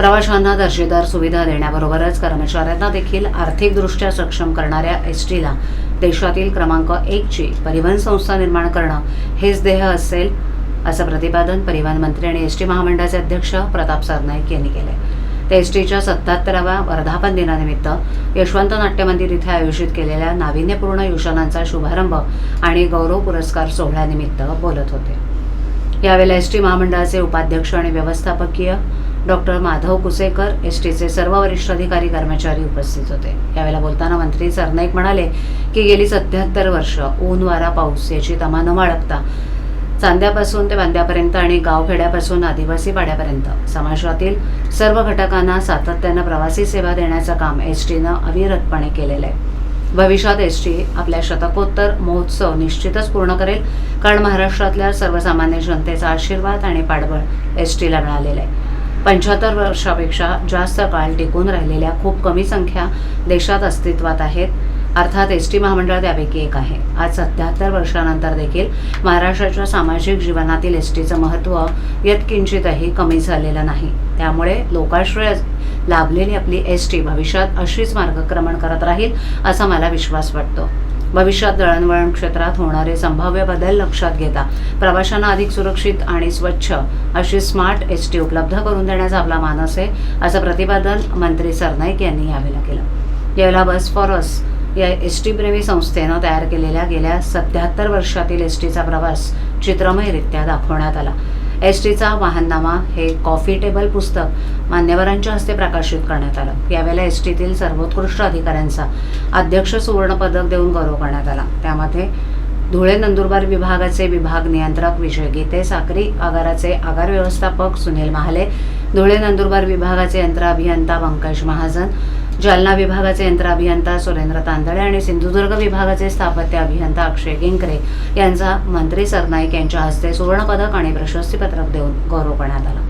प्रवाशांना दर्जेदार सुविधा देण्याबरोबरच कर्मचाऱ्यांना देखील आर्थिकदृष्ट्या सक्षम करणाऱ्या एस टीला देशातील क्रमांक एकची परिवहन संस्था निर्माण करणं हेच ध्येय असेल असं प्रतिपादन परिवहन मंत्री आणि एस टी महामंडळाचे अध्यक्ष प्रताप सरनाईक यांनी केले ते एस टीच्या सत्याहत्तराव्या वर्धापन दिनानिमित्त यशवंत नाट्य मंदिर इथे आयोजित केलेल्या नाविन्यपूर्ण योजनांचा शुभारंभ आणि गौरव पुरस्कार सोहळ्यानिमित्त बोलत होते. यावेळेला एस टी महामंडळाचे उपाध्यक्ष आणि व्यवस्थापकीय डॉक्टर माधव कुसेकर एस टीचे सर्व वरिष्ठ अधिकारी कर्मचारी उपस्थित होते. यावेळेला बोलताना मंत्री सरनाईक म्हणाले की गेली सत्याहत्तर वर्ष ऊन वारा पाऊस याची तमा न बाळगता चांद्यापासून ते बांद्यापर्यंत आणि गावखेड्यापासून आदिवासी पाड्यापर्यंत समाजातील सर्व घटकांना सातत्यानं प्रवासी सेवा देण्याचं काम एस टीनं अविरतपणे केलेलं आहे. भविष्यात एस टी आपल्या शतकोत्तर महोत्सव निश्चितच पूर्ण करेल कारण महाराष्ट्रातल्या सर्वसामान्य जनतेचा आशीर्वाद आणि पाठबळ एस टीला मिळालेला आहे. पंच्याहत्तर वर्षापेक्षा जास्त काळ टिकून राहिलेल्या खूप कमी संख्या देशात अस्तित्वात आहेत. अर्थात एस टी महामंडळ त्यापैकी एक आहे. आज सत्याहत्तर वर्षानंतर देखील महाराष्ट्राच्या सामाजिक जीवनातील एस टीचं महत्त्व यत्किंचितही कमी झालेलं नाही. त्यामुळे लोकाश्रय लाभलेली आपली एस टी भविष्यात अशीच मार्गक्रमण करत राहील असा मला विश्वास वाटतो. भविष्यात दळणवळण क्षेत्रात होणारे संभाव्य बदल लक्षात घेता. प्रवाशांना अधिक सुरक्षित आणि स्वच्छ अशी स्मार्ट एस टी उपलब्ध करून देण्याचा आपला मानस आहे असं प्रतिपादन मंत्री सरनाईक यांनी यावेळेला केलं. यावेळेला बस फॉर अस या एस टी प्रेमी संस्थेनं तयार केलेल्या गेल्या सत्याहत्तर वर्षातील एस टीचा प्रवास चित्रमयरित्या दाखवण्यात आला. एस टीचा वाहननामा हे कॉफी टेबल पुस्तक मान्यवरांच्या हस्ते प्रकाशित करण्यात आलं. यावेळेला एस टीतील सर्वोत्कृष्ट अधिकाऱ्यांचा अध्यक्ष सुवर्णपदक देऊन गौरव करण्यात आला. त्यामध्ये धुळे नंदुरबार विभागाचे विभाग नियंत्रक विजय गीते साक्री आगाराचे आगार व्यवस्थापक सुनील महाले धुळे नंदुरबार विभागाचे यंत्र अभियंता पंकज महाजन जालना विभागाचे यंत्र अभियंता सुरेंद्र तांदळे आणि सिंधुदुर्ग विभागाचे स्थापत्य अभियंता अक्षय गिंकरे यांचा मंत्री सरनाईक यांच्या हस्ते सुवर्णपदक आणि प्रशस्तीपत्रक देऊन गौरव करण्यात आला.